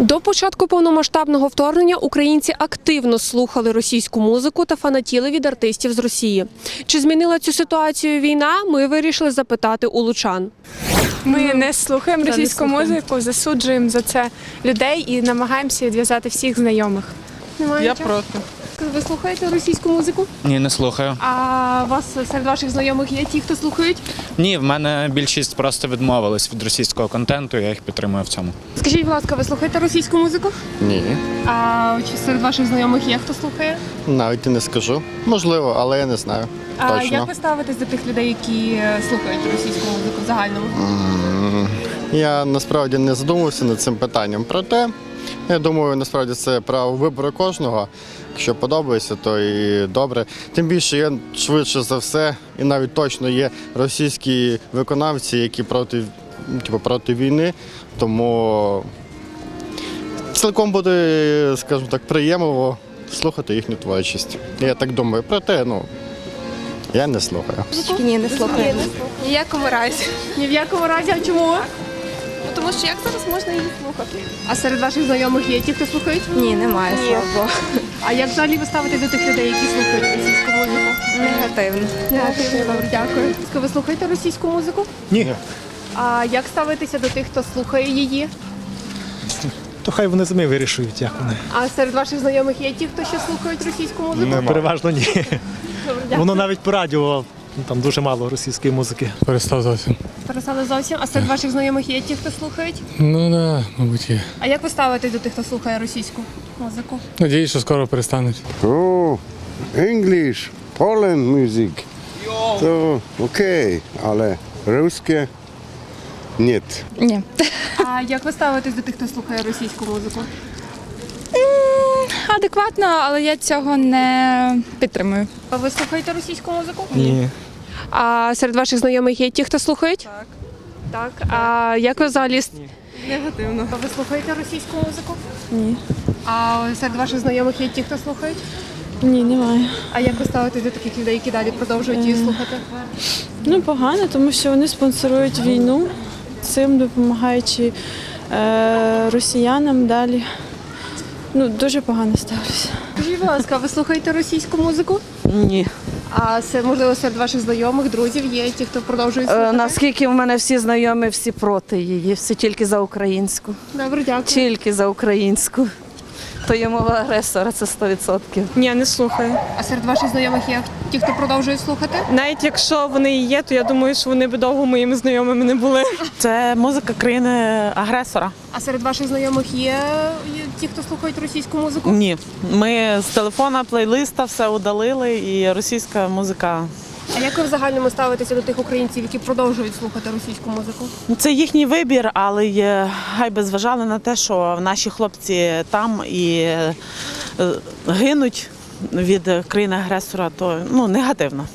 До початку повномасштабного вторгнення українці активно слухали російську музику та фанатіли від артистів з Росії. Чи змінила цю ситуацію війна? Ми вирішили запитати у лучан. Ми не слухаємо не російську слухаємо. музику, засуджуємо за це людей і намагаємося відв'язати всіх знайомих. Немає Я чого? Проти. Ви слухаєте російську музику? Ні, не слухаю. А вас серед ваших знайомих є ті, хто слухають? Ні, в мене більшість просто відмовились від російського контенту, я їх підтримую в цьому. Скажіть, будь ласка, ви слухаєте російську музику? Ні, А чи серед ваших знайомих є хто слухає? навіть і не скажу. Можливо, але я не знаю. А Точно. як ви ставитесь до тих людей, які е, слухають російську музику в загальному? Я насправді не задумувався над цим питанням. Проте, я думаю, насправді це право вибору кожного. Якщо подобається, то і добре. Тим більше є швидше за все, і навіть точно є російські виконавці, які проти, типу, проти війни. Тому цілком буде, скажімо так, приємно слухати їхню творчість. Я так думаю. Проте, ну, я не слухаю. Ні, не слухаю. Ніякому разі. Ні в якому разі, а чому? Тому що як зараз можна її слухати? А серед ваших знайомих є ті, хто слухають? Ні, немає слава Богу. А як взагалі ви ставитесь до тих людей, які слухають російську музику? Негативно. Негативно, добре, дякую. Ви слухаєте російську музику? Ні. А як ставитеся до тих, хто слухає її? То хай вони самі вирішують, як вони. А серед ваших знайомих є ті, хто ще слухають російську музику? Переважно ні. Добре, дякую. Воно навіть по радіо ну, там дуже мало російської музики. Перестав зовсім. Перестали зовсім. А серед ваших знайомих є ті, хто слухають? Ну да, мабуть, є. А як ви ставитесь до тих, хто слухає російську музику? Надіюсь, що скоро перестануть. English, Poland music. To okej, ale ruskie nie. Ні. А як ви ставитесь до тих, хто слухає російську музику? Адекватно, але я цього не підтримую. А ви слухаєте російську музику? Ні. А серед ваших знайомих є ті, хто слухають? Так. Так. А як ви взагалі? Негативно. А ви слухаєте російську музику? Ні. А серед ваших знайомих є ті, хто слухають? Ні, немає. А як ви ставитесь до таких людей, які далі продовжують її слухати? Ну, погано, тому що вони спонсорують війну, цим допомагаючи е, росіянам далі. Ну, дуже погано ставлюся. Скажіть, будь ласка, ви слухаєте російську музику? Ні. А це можливо серед ваших знайомих, друзів є ті, хто продовжує Е, слухати? наскільки в мене всі знайомі, всі проти її, всі тільки за українську. Добре, дякую. Тільки за українську. То є мова агресора, це 100%. Ні, не слухаю. А серед ваших знайомих є ті, хто продовжують слухати? Навіть якщо вони і є, то я думаю, що вони б довго моїми знайомими не були. Це музика країни-агресора. А серед ваших знайомих є, є ті, хто слухають російську музику? Ні. Ми з телефона, плейлиста все удалили, і російська музика. А як ви в загальному ставитеся до тих українців, які продовжують слухати російську музику? Ну, Це їхній вибір, але є- хай би зважали на те, що наші хлопці там і е, гинуть від країни-агресора, то ну, негативно.